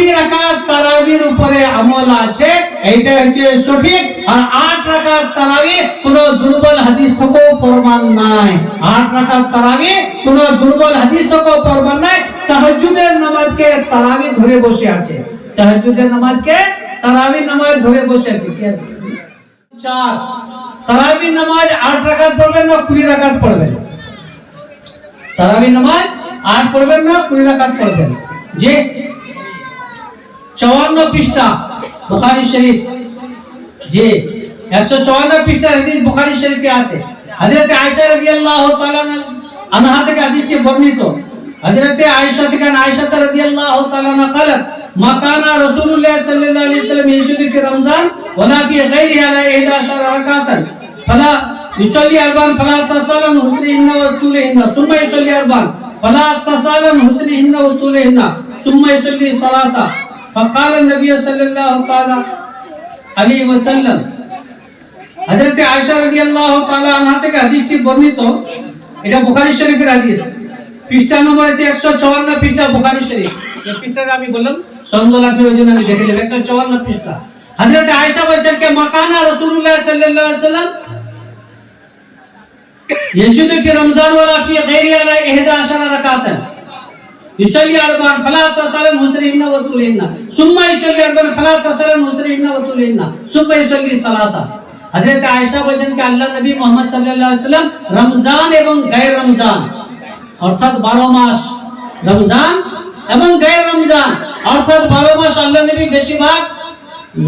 কুড়ি রাকাত তারাবির উপরে আমল আছে, এইটা হচ্ছে সঠিক। আর আট রাকাত তারাবি, কোন দুর্বল হাদিস থেকেও প্রমাণ নাই। আট রাকাত তারাবি, কোন দুর্বল হাদিস থেকেও প্রমাণ নাই। তাহাজ্জুদের নামাজকে তারাবি ধরে বসে আছে। তাহাজ্জুদের নামাজকে তারাবি নামাজ ধরে বসে আছে। কি আছে? চার। তারাবি নামাজ আট রাকাত পড়বেন না কুড়ি রাকাত পড়বেন? তারাবি নামাজ আট পড়বেন না কুড়ি রাকাত পড়বেন? যে চুয়ান্ন পৃষ্ঠা বুখারী শরীফ যে একশো চুয়ান্ন পৃষ্ঠা হাদিস বুখারী শরীফে আছে হযরত আয়েশা রাদিয়াল্লাহু তাআলা আনহা থেকে হাদিসটি বর্ণিত হযরত আয়েশা থেকে আয়েশা রাদিয়াল্লাহু তাআলা قالت ما كان رسول الله صلى الله عليه وسلم يجد في رمضان ولا في غيره على 11 ركعه فلا يصلي أربعا فلا تصالن حسنهن وطولهن ثم يصلي أربعا فلا تصالن حسنهن وطولهن ثم يصلي ثلاثا فقال النبي صلى الله تعالى عليه وسلم হযরত আয়েশা রাদিয়াল্লাহু তাআলা আনহা থেকে হাদিসটি বর্ণিত এটা বুখারী শরীফের হাদিস পৃষ্ঠা নম্বর আছে 154 পৃষ্ঠা বুখারী শরীফ এই পৃষ্ঠাটা আমি বললাম সন্দেহ আছে ওই জন্য আমি দেখে নিলাম 154 পৃষ্ঠা হযরত আয়েশা বলছেন যে মাকানা রাসূলুল্লাহ সাল্লাল্লাহু আলাইহি ওয়াসাল্লাম يشهد في رمضان ولا في غيره على 11 ركعة يصلي أربعا فلا تصل حسنهن وطولهن ثم يصلي أربعا فلا تصل حسنهن وطولهن ثم يصلي ثلاثا হযরত আয়েশা বলেন কি আল্লাহ নবী মুহাম্মদ সাল্লাল্লাহু আলাইহি সাল্লাম রমজান এবং গায়র রমজান অর্থাৎ 12 মাস রমজান এবং গায়র রমজান অর্থাৎ 12 মাস আল্লাহ নবী বেশিরভাগ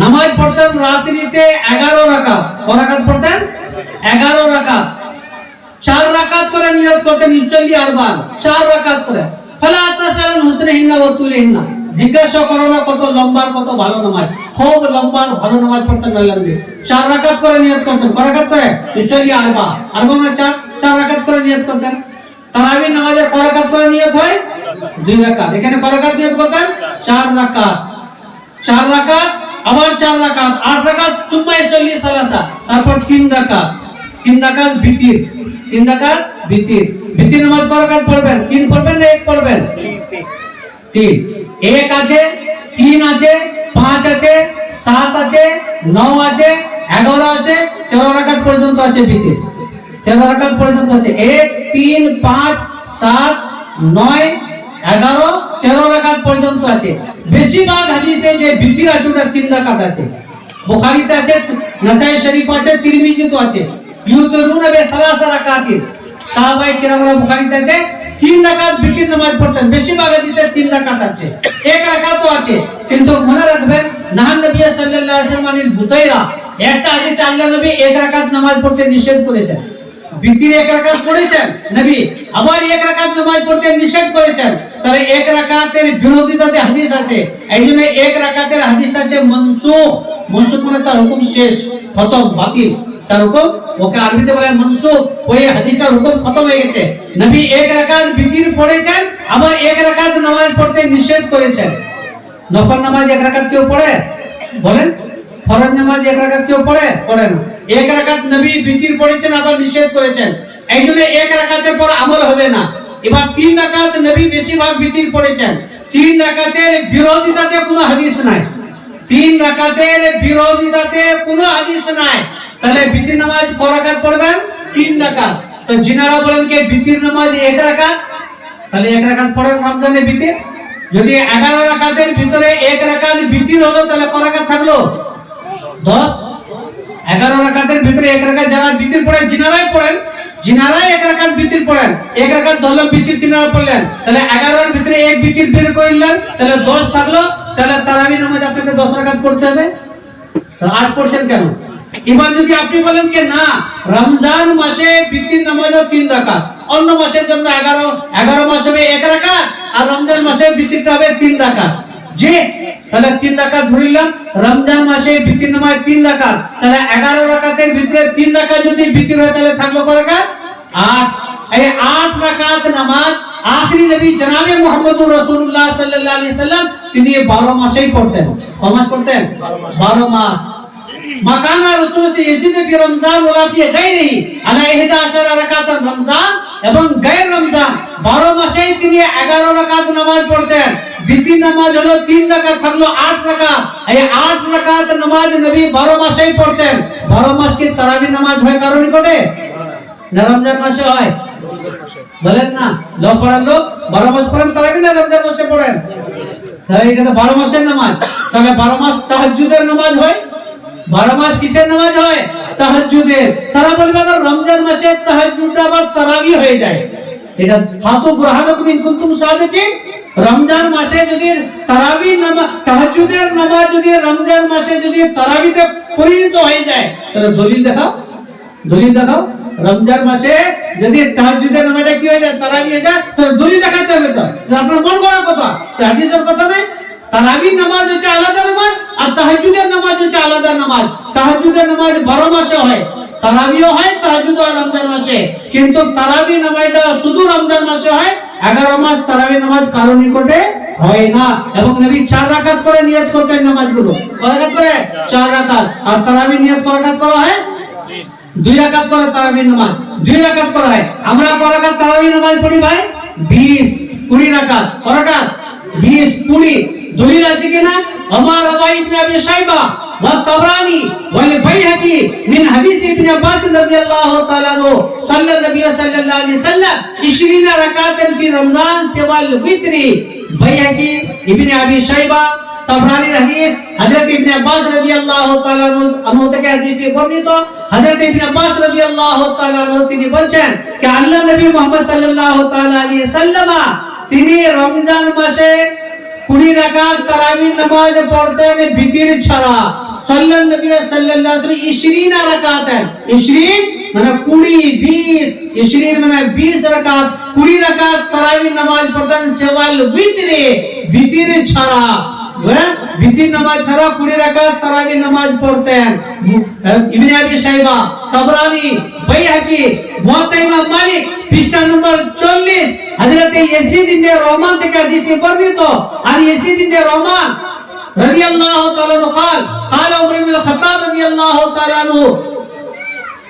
নামাজ পড়তেন রাত্রিতে 11 রাকাত কয় রাকাত পড়তেন 11 রাকাত চার রাকাত করে নিয়ত করতেন ইসল্লি আরবান চার রাকাত করে ফালা তাসালান হুসনাইন্না ওয়া তুলিন্না জিজ্ঞাসা করো না কত লম্বা কত ভালো নামাজ। খুব লম্বা ভালো নামাজ পড়তেন আল্লাহ নবী চার রাকাত করে নিয়ত করতেন। কয় রাকাত করে? ইসল্লি আরবা? আরবা মানে চার? চার রাকাত করে নিয়ত করতেন। তারাবি নামাজে কয় রাকাত করে নিয়ত হয়? দুই রাকাত। এখানে কয় রাকাত নিয়ত করতেন? চার রাকাত। চার রাকাত, আবার চার রাকাত। আট রাকাত সুম্মা ইসল্লি সালাসা। তারপর তিন রাকাত। তিন রাকাত বিতির তিন রাকাত বিতির বিতির নামাজ কয় রাকাত পড়বেন। তিন পড়বেন না এক পড়বেন? তিন। এক আছে তিন আছে পাঁচ আছে সাত আছে নয় আছে এগারো আছে তেরো রাকাত পর্যন্ত আছে বিতির তেরো রাকাত পর্যন্ত আছে। এক তিন পাঁচ সাত নয় এগারো তেরো রাকাত পর্যন্ত আছে। বেশিরভাগ হাদিসে যে বিতির আছে ওটা তিন রাকাত আছে। বুখারীতে আছে নাসাই শরীফ আছে তিরমিজিতে আছে। ইউতরুনা বে সালাসা রাকাতিন। সাহাবায়ে কেরামরা বুখারীতে আছে, তিন রাকাত বিতির নামাজ পড়তেন। বেশিরভাগ হাদিসে তিন রাকাত আছে। এক রাকাতও আছে। কিন্তু মনে রাখবেন, নাহান নবী সাল্লাল্লাহু আলাইহি ওয়াসাল্লামের বুতাইরা। একটা হাদিসে আল্লাহ নবী এক রাকাত নামাজ পড়তে নিষেধ করেছেন। বিতির এক রাকাত পড়েছেন, নবী আবার এক রাকাত নামাজ পড়তে নিষেধ করেছেন। তাহলে এক রাকাতের বিরোধিতাতে হাদিস আছে। এই জন্য এক রাকাতের হাদিসটা আছে মনসুখ। মনসুখ মানে তার হুকুম শেষ, খতম, বাতিল। তার হুকুম ওকে আরবিতে বলে মনসুখ, ওই হুকুম খতম হয়ে গেছে। নবী এক রাকাত বিতির পড়েছেন, আবার এক রাকাত নামাজ পড়তে নিষেধ করেছেন। নফল নামাজ এক রাকাত কেউ পড়ে? বলেন। ফরজ নামাজ এক রাকাত কেউ পড়ে? পড়ে না। এক রাকাত নবী বিতির পড়েছেন, আবার নিষেধ করেছেন। এই জন্য এক রাকাতের পর আমল হবে না। এবার তিন রাকাত নবী বেশিরভাগ বিতির পড়েছেন। তিন রাকাতের বিরোধিতাতে কোনো হাদিস নাই। তিন রাকাতের বিরোধিতাতে কোনো হাদিস নাই। তাহলে বিতির নামাজ ক রাকাত পড়বেন? তিন রাকাত। তো জিনারা বলেন কি বিতির নামাজ এক রাকাত? তাহলে এক রাকাত পড়েন রমজানে বিতির যদি এগারো রাকাতের ভিতরে এক রাকাত বিতির হলো, তাহলে ক রাকাত থাকল? দশ। এগারো রাকাতের ভিতরে এক রাকাত যারা বিতির পড়েন, জিনারাই পড়েন। জিনারাই এক রাকাত বিতির পড়েন। এক রাকাত ধরলাম বিতির তিনারা পড়লেন। তাহলে এগারোর ভিতরে এক বিতির বের করলেন। তাহলে দশ থাকল। তাহলে তারাবি নামাজ আপনাকে দশ রাকাত পড়তে হবে। আট পড়ছেন কেন? এবার যদি আপনি বলেন যে না রমজান মাসে বিতির নামাজ তিন রাকাত অন্য মাসের জন্য এগারো এগারো মাস হবে এক রাকাত আর রমজান মাসে বিতিরটা হবে তিন রাকাত। যে তাহলে তিন রাকাত ধরিলাম রমজান মাসে বিতির নামাজ তিন রাকাত তাহলে এগারো রাকাতের ভিতরে তিন রাকাত যদি বিতির হয় তাহলে থাকল কয় রাকাত? আট। এই আট রাকাত নামাজ আখরি নবী জনাবে মুহাম্মদুর রাসূলুল্লাহ সাল্লাল্লাহু আলাইহি সাল্লাম তিনি 12 মাসেই পড়তেন। কয় মাস পড়তেন? 12 মাস। মাকানা রাসূল সে ইয়াজিদ ফি রমজান ওয়ালা ফি গায়রিহি আলা 11 রাকাত রমজান এবং গায়র রমজান 12 মাসেই তিনি 11 রাকাত নামাজ পড়তেন বিতি নামাজ হলো তিন রাকাত থাকল আট রাকাত এই আট রাকাত নামাজ নবী বারো মাসেই পড়তেন বারো মাস কি তারাবি নামাজ হয় কারও নিকটে না রমজান মাসে হয় বলেন না লোক পড়ার লোক বারো মাস পড়েন তারাবি না রমজান মাসে পড়েন তাহলে এটা তো বারো মাসের নামাজ তাহলে বারো মাস তাহাজ্জুদের নামাজ হয় বারো মাস কিসের নামাজ হয়? তাহাজ্জুদের। তারা বলবে আবার রমজান মাসে তাহাজ্জুদটা আবার তারাবি হয়ে যায়। এটা হাতু বুরহানুকুম ইন কুনতুম সাদিকিন রমজান মাসে যদি তারাবি নামাজ তাহাজ্জুদের নামাজ যদি রমজান মাসে যদি তারাবিতে পরিণত হয়ে যায়, তাহলে দলিল দেখাও। দলিল দেখাও। রমজান মাসে যদি তাহাজ্জুদের নামাজটা কি হয়ে যায়, তারাবি হয়ে যায়, তাহলে দলিল দেখাতে হবে তো। আপনার মন করার কথা। হাদিসের কথা নাই। তারাবির নামাজ হচ্ছে আলাদা আর তাহাজ্জুদের নামাজ হচ্ছে আলাদা নামাজ। তাহাজ্জুদের নামাজ বারো মাসে হয়। তারাবিও হয় তাহাজ্জুদ হয় রমজান মাসে। কিন্তু তারাবি নামাজটা শুধু রমজান মাসে হয়, এগারো মাস তারাবি নামাজ কারও নিকটে হয় না। এবং নবী চার রাকাত করে নিয়ত করতেন নামাজগুলো। কয় রাকাত করে? চার রাকাত। আর তারাবি নিয়ত কয় করা হয়? দুই রাকাত করে তারাবি নামাজ। দুই রাকাত করা হয়। আমরা কয় তারাবি নামাজ পড়ি ভাই? 20 কুড়ি রাকাত। কয় রাকাত? 20 কুড়ি দলিল আছে কিনা? আমার রাবাই ইবনে আবি শাইবা ওয়া তাবরানি ওয়া বাইহাকি মিন হাদিস ইবনে আব্বাস রাদিয়াল্লাহু তাআলা আনহু সাল্লা নবী সাল্লাল্লাহু আলাইহি ওয়াসাল্লাম 20 রাকাতান ফি রমজান সিওয়াল ফিতরি। বাইহাকি ইবনে আবি শাইবা তাবরানির হাদিস, হযরত ইবনে আব্বাস রাদিয়াল্লাহু তাআলা আনহু থেকে হাদিসটি বর্ণিত। হযরত ইবনে আব্বাস রাদিয়াল্লাহু তাআলা আনহু, তিনি বলেন যে আল্লাহ নবী মুহাম্মদ সাল্লাল্লাহু তাআলা আলাইহি সাল্লাম তিনি রমজান মাসে কুড়ি রাকাত তারাবির নামাজ পড়তেন বিতির ছাড়া সাল্লাল্লাহু নবী সাল্লাল্লাহু আলাইহি ওয়াসাল্লাম 20 রাকাত 20 মানে 20 20 20 মানে 20 রাকাত 20 রাকাত তারাবির নামাজ পড়তেন সেওয়াল বিতরে বিতির ছাড়া হ্যাঁ বিতির নামাজ ছাড়া 20 রাকাত তারাবির নামাজ পড়তেন ইবনে আবি শাইবা তাবরানি বাইহাকি মুয়াত্তা ইমাম মালিক পৃষ্ঠা নম্বর 40 হযরত ইয়াসিদ ইবনে রহমান থেকে হাদিসটি বর্ণিত عن يزيد بن رومان رضي الله تعالى عنه قال قال عمر بن الخطاب رضي الله تعالى عنه.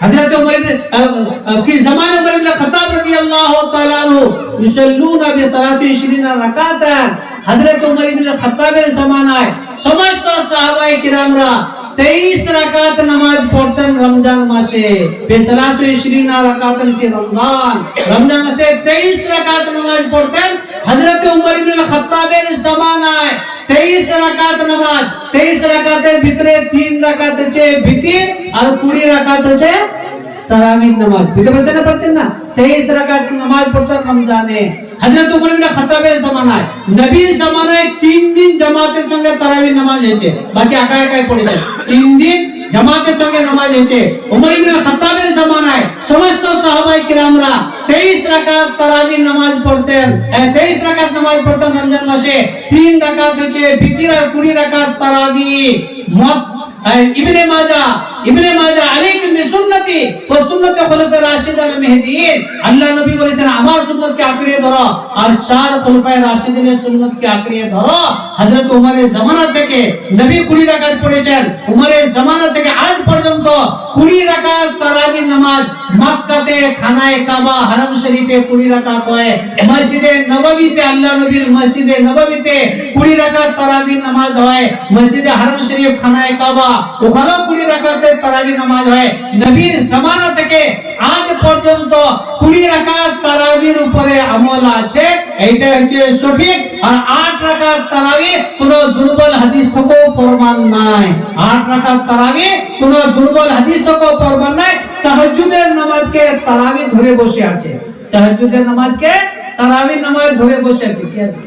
حضرت عمر بن في زمان عمر بن الخطاب رضي الله تعالى عنه، يصلون بصلاة 20 ركعة. حضرت عمر بن الخطاب زمان آئے سمجھتا صحابہ کرام را تئیس رکعت نماز پڑھتن رمضان ماسے. بے صلاة 20 رکعتن کی رمضان. رمضان ماسے تئیس رکعت نماز پڑھتن হযরত উমর ইবনে খাত্তাবের জামানায় 23 রাকাত নামাজ 23 রাকাতের ভিতরে 3 রাকাত হচ্ছে ভিতির আর 20 রাকাত হচ্ছে তারাবির নামাজ। বুঝতে পারছেন না পারছেন না? 23 রাকাত নামাজ পড়তেন রমজানে। হযরত উমর ইবনে খাত্তাবের জামানায়, নবীর জামানায় 3 দিন জামাতের সঙ্গে তারাবির নামাজ হয়েছে। বাকি একা একাই পড়েছে। 3 দিন জামাতের সঙ্গে নামাজ হয়েছে। উমর ইবনে খাত্তাবের জামানায় সমস্ত সাহাবাই কিরামরা 23 রাকাত তারাবি নামাজ পড়তেন তেইশ 23 রাকাত নামাজ পড়তেন রমজান মাসে। তিন রাকাত হচ্ছে বিতির আর 20 রাকাত তারাবি। মুয়াত ইবনে মাজা ইবনে মাজা আলাইকুম বিসুন্নতি ওয়া সুন্নতি খুলাফায়ে রাশিদিন মেহদিয়িন আল্লাহ নবী বলেছেন, আমার সুন্নতকে আঁকড়ে ধরো, আর চার খুলাফায়ে রাশিদিনের সুন্নতকে আঁকড়ে ধরো। হযরত ওমরের জামানা থেকে নবী 20 রাকাত পড়েছেন। ওমরের জামানা থেকে আজ পর্যন্ত 20 রাকাত তারাবির নামাজ মক্কাতে, খানায়ে কাবা, হারাম শরীফে 20 রাকাত হয়। মসজিদে নববীতে, আল্লাহ নবীর মসজিদে নববীতে 20 রাকাত তারাবির নামাজ হয়। মসজিদে হারাম শরীফ, খানায়ে কাবা, ওখানেও 20 রাকাতের তারাবির নামাজ হয় নবীর জামানা থেকে আজ পর্যন্ত 20 রাকাত তারাবির উপরে আমল আছে এইটা হচ্ছে সঠিক আর 8 রাকাত তারাবি কোনো দুর্বল হাদিস থেকেও প্রমাণ নাই 8 রাকাত তারাবি কোনো দুর্বল হাদিস থেকেও প্রমাণ নাই তাহাজ্জুদের নামাজকে তারাবি ধরে বসে আছে তাহাজ্জুদের নামাজকে তারাবি নামাজ ধরে বসে আছে কি আছে